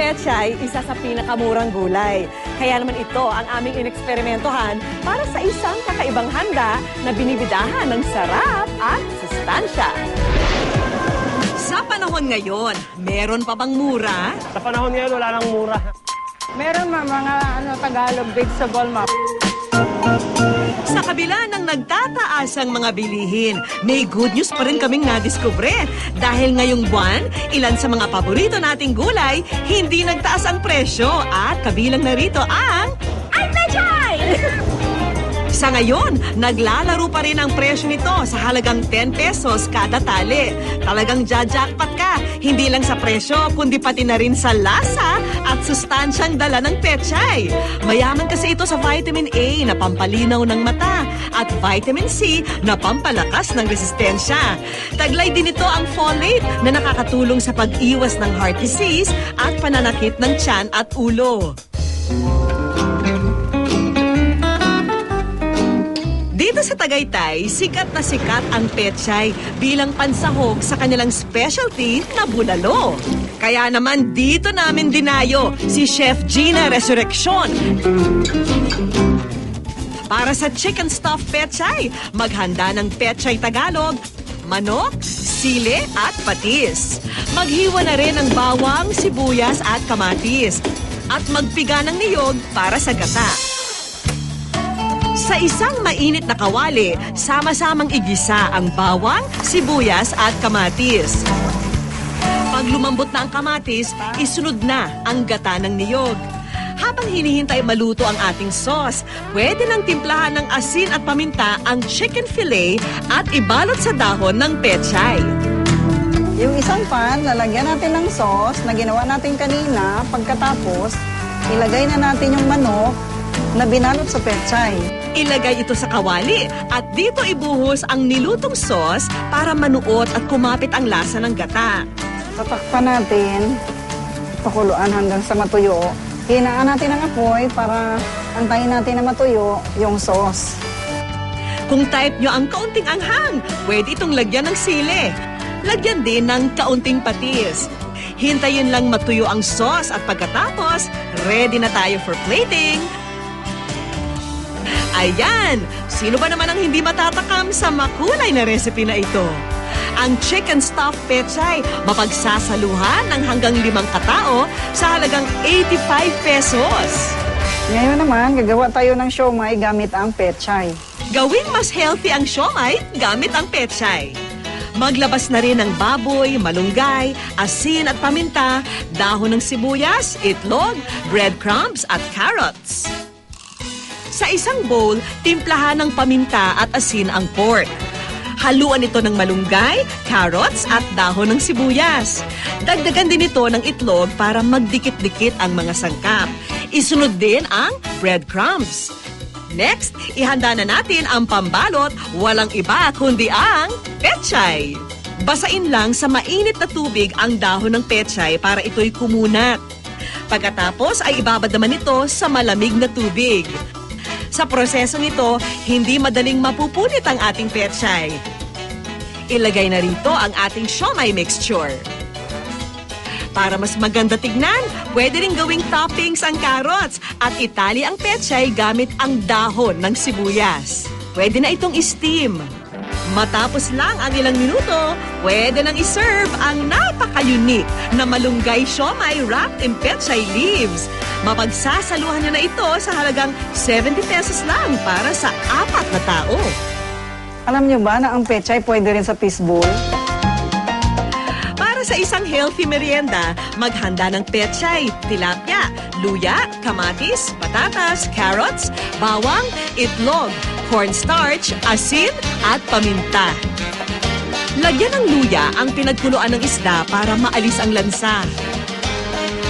pechay, isa sa pinakamurang gulay. Kaya naman ito ang aming ineksperimentohan para sa isang kakaibang handa na binibidahan ng sarap at sustansya. Sa panahon ngayon, meron pa bang mura? Sa panahon ngayon, wala nang mura. Meron ma mga ano Tagalog vegetable map. Sa kabila ng nagtataas ang mga bilihin, may good news pa rin kaming nadiskubre. Dahil ngayong buwan, ilan sa mga paborito nating gulay, hindi nagtaas ang presyo at kabilang na rito ang... Ay, pechay! Sa ngayon, naglalaro pa rin ang presyo nito sa halagang 10 pesos kada tali. Talagang jajakpat ka, hindi lang sa presyo, kundi pati na rin sa lasa at sustansyang dala ng pechay. Mayaman kasi ito sa vitamin A na pampalinaw ng mata at vitamin C na pampalakas ng resistensya. Taglay din ito ang folate na nakakatulong sa pag-iwas ng heart disease at pananakit ng tiyan at ulo. Tagaytay, sikat na sikat ang pechay bilang pansahog sa kanilang specialty na bulalo. Kaya naman dito namin dinayo si Chef Gina Resurrection. Para sa chicken stuffed pechay, maghanda ng pechay Tagalog, manok, sili at patis. Maghiwa na rin ng bawang, sibuyas at kamatis. At magpiga ng niyog para sa gata. Sa isang mainit na kawali, sama-samang igisa ang bawang, sibuyas at kamatis. Pag lumambot na ang kamatis, isunod na ang gata ng niyog. Habang hinihintay maluto ang ating sauce, pwede nang timplahan ng asin at paminta ang chicken fillet at ibalot sa dahon ng pechay. Yung isang pan, lalagyan natin ng sauce na ginawa natin kanina. Pagkatapos, ilagay na natin yung manok na binalot sa pechay. Ilagay ito sa kawali at dito ibuhos ang nilutong sauce para manuot at kumapit ang lasa ng gata. Tatakpan natin, pakuluan hanggang sa matuyo. Hinaan natin ang apoy para antayin natin na matuyo yung sauce. Kung type nyo ang kaunting anghang, pwede itong lagyan ng sili. Lagyan din ng kaunting patis. Hintayin lang matuyo ang sauce at pagkatapos, ready na tayo for plating. Ayan! Sino ba naman ang hindi matatakam sa makulay na recipe na ito? Ang chicken stuffed pechay, mapagsasaluhan ng hanggang limang katao sa halagang 85 pesos. Ngayon naman, gagawa tayo ng siomay gamit ang pechay. Gawing mas healthy ang siomay gamit ang pechay. Maglabas na rin ng baboy, malunggay, asin at paminta, dahon ng sibuyas, itlog, breadcrumbs at carrots. Sa isang bowl, timplahan ng paminta at asin ang pork. Haluan ito ng malunggay, carrots at dahon ng sibuyas. Dagdagan din ito ng itlog para magdikit-dikit ang mga sangkap. Isunod din ang breadcrumbs. Next, ihanda na natin ang pambalot, walang iba kundi ang pechay. Basain lang sa mainit na tubig ang dahon ng pechay para ito'y kumunat. Pagkatapos ay ibabad naman ito sa malamig na tubig. Sa prosesong ito, hindi madaling mapupunit ang ating pechay. Ilagay na rito ang ating siomay mixture. Para mas maganda tignan, pwede rin gawing toppings ang carrots at itali ang pechay gamit ang dahon ng sibuyas. Pwede na itong steam. Matapos lang ang ilang minuto, pwede nang iserve ang napaka-unique na malunggay siomay wrapped in pechay leaves. Mapagsasaluhan nyo na ito sa halagang 70 pesos lang para sa apat na tao. Alam nyo ba na ang pechay pwede rin sa fishbowl? Para sa isang healthy merienda, maghanda ng pechay, tilapia, luya, kamatis, patatas, carrots, bawang, itlog, cornstarch, asin, at paminta. Lagyan ng luya ang pinagkuluan ng isda para maalis ang lansa.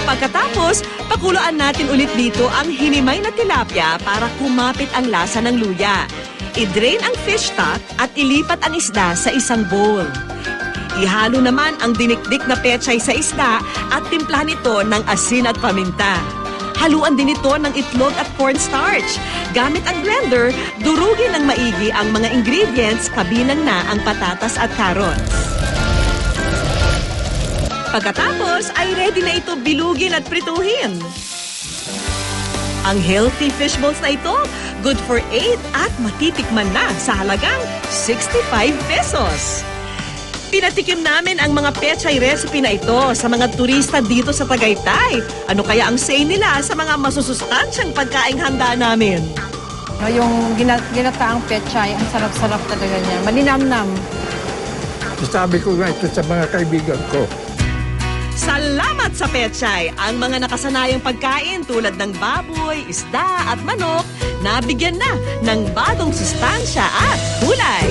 Pagkatapos, pakuluan natin ulit dito ang hinimay na tilapia para kumapit ang lasa ng luya. I-drain ang fish stock at ilipat ang isda sa isang bowl. Ihalo naman ang dinikdik na pechay sa isda at timplahan ito ng asin at paminta. Haluan din ito ng itlog at cornstarch. Gamit ang blender, durugin ng maigi ang mga ingredients kabilang na ang patatas at carrots. Pagkatapos ay ready na ito bilugin at prituhin. Ang healthy fish balls na ito, good for 8 at matitikman na sa halagang 65 pesos. Pinatikim namin ang mga pechay recipe na ito sa mga turista dito sa Tagaytay. Ano kaya ang say nila sa mga masusustansyang pagkaing handa namin? No, yung gina- ginataang pechay, ang sarap-sarap talaga niya. Malinamnam. Sabi ko nga ito sa mga kaibigan ko. Salamat sa pechay! Ang mga nakasanayang pagkain tulad ng baboy, isda at manok, nabigyan na ng bagong sustansya at kulay.